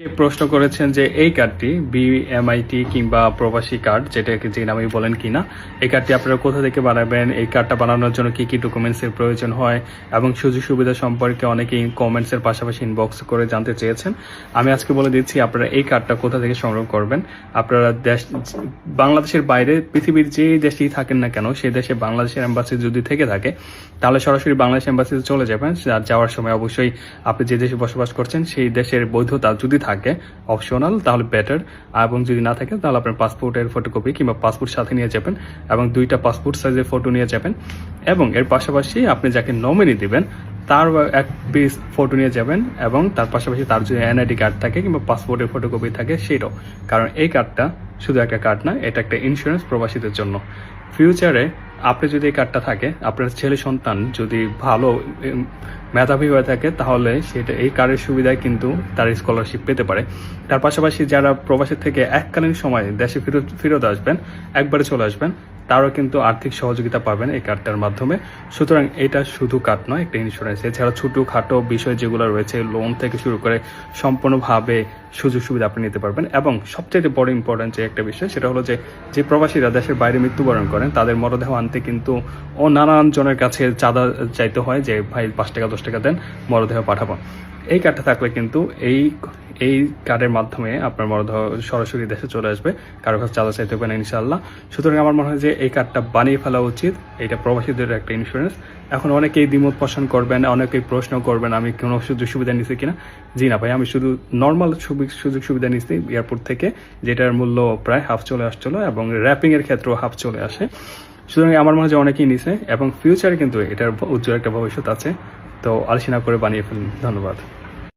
অনেকে প্রশ্ন করেছেন যে এই কার্ডটি বিএমআইটি কিংবা প্রবাসী কার্ড, যেটাকে যে নামে বলেন কিনা, এই কার্ডটি আপনারা কোথা থেকে বানাবেন, এই কার্ডটা বানানোর জন্য কি কি ডকুমেন্টসের প্রয়োজন হয়, এবং সুযোগ সুবিধা সম্পর্কে অনেকেই কমেন্টসের পাশাপাশি ইনবক্স করে জানতে চেয়েছেন। আমি আজকে বলে দিচ্ছি, আপনারা এই কার্ডটা কোথা থেকে সংগ্রহ করবেন। আপনারা দেশ, বাংলাদেশের বাইরে, পৃথিবীর যে দেশেই থাকেন না কেন, সেই দেশে বাংলাদেশের এম্বাসি যদি থেকে থাকে, তাহলে সরাসরি বাংলাদেশ এম্বাসিতে চলে যাবেন। যাওয়ার সময় অবশ্যই আপনি যে দেশে বসবাস করছেন, সেই দেশের বৈধতা যদি থাকে অপশনাল তাহলে বেটার এবং যদি না থাকে, তাহলে আপনার পাসপোর্টের ফটোকপি কিংবা পাসপোর্ট সাথে নিয়ে যাবেন এবং দুইটা পাসপোর্ট সাইজের ফটো নিয়ে যাবেন। এবং এর পাশাপাশি আপনি যাকে নমিনি দিবেন, তার এক পিস ফটো নিয়ে যাবেন এবং তার পাশাপাশি তার যদি এনআইডি কার্ড থাকে কিংবা পাসপোর্টের ফটোকপি থাকে, সেটাও। কারণ এই কার্ডটা শুধু একটা কার্ড না, এটা একটা ইন্স্যুরেন্স প্রবাসীদের জন্য। ফিউচারে আপনি যদি এই কার্ডটা থাকে, আপনার ছেলে সন্তান যদি ভালো মেধাবী হয়ে থাকে, তাহলে সেটা এই কার্ডের সুবিধায় কিন্তু তার স্কলারশিপ পেতে পারে। তার পাশাপাশি যারা প্রবাসী থেকে এককালীন সময়ে দেশে ফেরত ফেরত আসবেন, একবারে চলে আসবেন তারও কিন্তু আর্থিক সহযোগিতা পাবেন এই কার্ডটার মাধ্যমে। সুতরাং এটা শুধু কার্ড নয়, একটা ইন্স্যুরেন্স এছাড়া ছোটোখাটো বিষয় যেগুলো রয়েছে লোন থেকে শুরু করে সম্পূর্ণভাবে সুযোগ সুবিধা আপনি নিতে পারবেন। এবং সবচেয়ে বড় ইম্পর্টেন্ট যে একটা বিষয়, সেটা হলো যে যে প্রবাসীরা দেশের বাইরে মৃত্যুবরণ করেন, তাদের মরদেহ আনতে কিন্তু ও নানান জনের কাছে চাঁদা চাইতে হয় যে, ভাই, পাঁচ টাকা, দশ টাকা দেন, মরদেহ পাঠাবো। এই কার্ডটা থাকলে কিন্তু এই এই কার্ডের মাধ্যমে আপনার মরদেহ সরাসরি দেশে চলে আসবে। কারও কাছে চাঁদা চাইতে হবে না ইনশাল্লাহ সুতরাং আমার মনে হয় যে এই কার্ডটা বানিয়ে ফেলা উচিত। এটা প্রবাসীদের একটা ইন্স্যুরেন্স এখন অনেকেই দ্বিমত পোষণ করবেন, অনেকেই প্রশ্ন করবেন, আমি কোনো সুযোগ সুবিধা নিচ্ছি কিনা? জি না ভাই, আমি শুধু নর্মাল সুযোগ সুবিধা নিচ্ছি এয়ারপোর্ট থেকে, যেটার মূল্য প্রায় হাফ চলে আসছিল এবং র্যাপিং এর ক্ষেত্রেও হাফ চলে আসে। সুতরাং আমার মনে হয় যে অনেকেই নিছে এবং ফিউচারে কিন্তু এটার উজ্জ্বল একটা ভবিষ্যৎ আছে। তো আলোচনা করে বানিয়ে ফেলুন। ধন্যবাদ।